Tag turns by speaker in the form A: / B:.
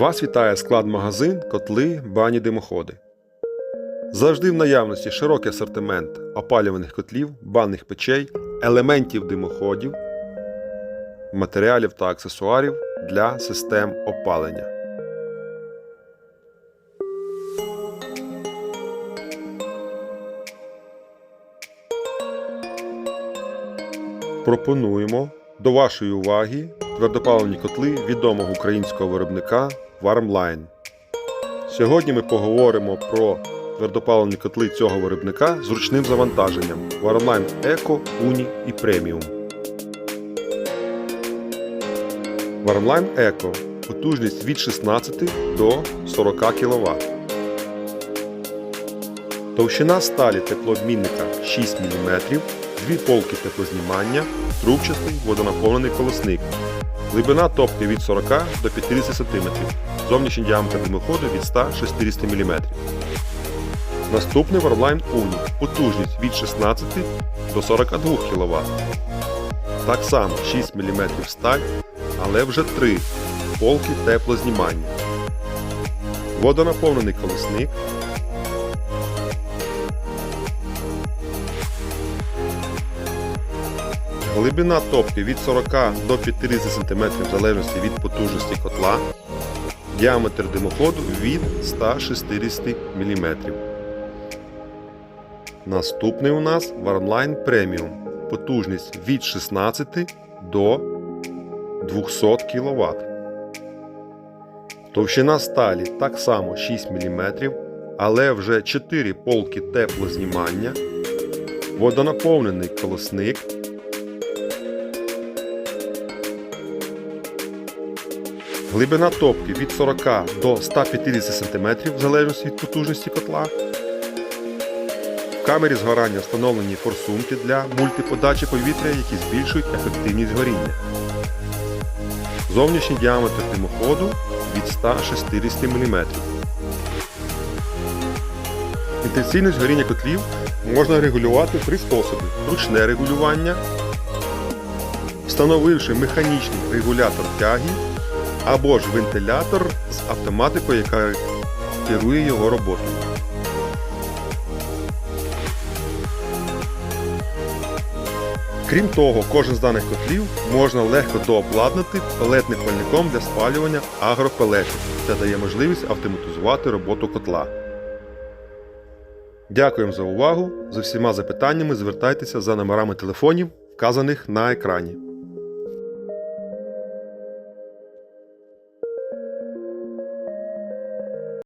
A: Вас вітає склад-магазин, котли, бані, димоходи. Завжди в наявності широкий асортимент опалюваних котлів, банних печей, елементів димоходів, матеріалів та аксесуарів для систем опалення. Пропонуємо до вашої уваги твердопаливні котли відомого українського виробника Warmline. Сьогодні ми поговоримо про твердопаливні котли цього виробника з ручним завантаженням Warmline Eco, Uni і Premium. Warmline Eco потужність від 16 до 40 кВт. Товщина сталі теплообмінника 6 мм, дві полки теплознімання, трубчастий водонаповнений колосник. Глибина топки від 40 до 50 см. Зовнішній діаметр димоходу від 100-60 мм. Наступний Warline Uni. Потужність від 16 до 42 кВт. Так само 6 мм сталь, але вже 3 полки теплознімання. Водонаповнений колесник. Глибина топки від 40 до 50 см в залежності від потужності котла. Діаметр димоходу від 160 мм. Наступний у нас Warmline Premium. Потужність від 16 до 200 кВт. Товщина сталі так само 6 мм, але вже 4 полки теплознімання, водонаповнений колосник. Глибина топки від 40 до 150 см в залежності від потужності котла. В камері згорання встановлені форсунки для мультиподачі повітря, які збільшують ефективність горіння. Зовнішній діаметр димоходу від 160 мм. Інтенсивність горіння котлів можна регулювати три способи: ручне регулювання, встановивши механічний регулятор тяги або ж вентилятор з автоматикою, яка керує його роботою. Крім того, кожен з даних котлів можна легко дообладнати пелетним пальником для спалювання агропелетів. Це дає можливість автоматизувати роботу котла. Дякуємо за увагу. За всіма запитаннями звертайтеся за номерами телефонів, вказаних на екрані.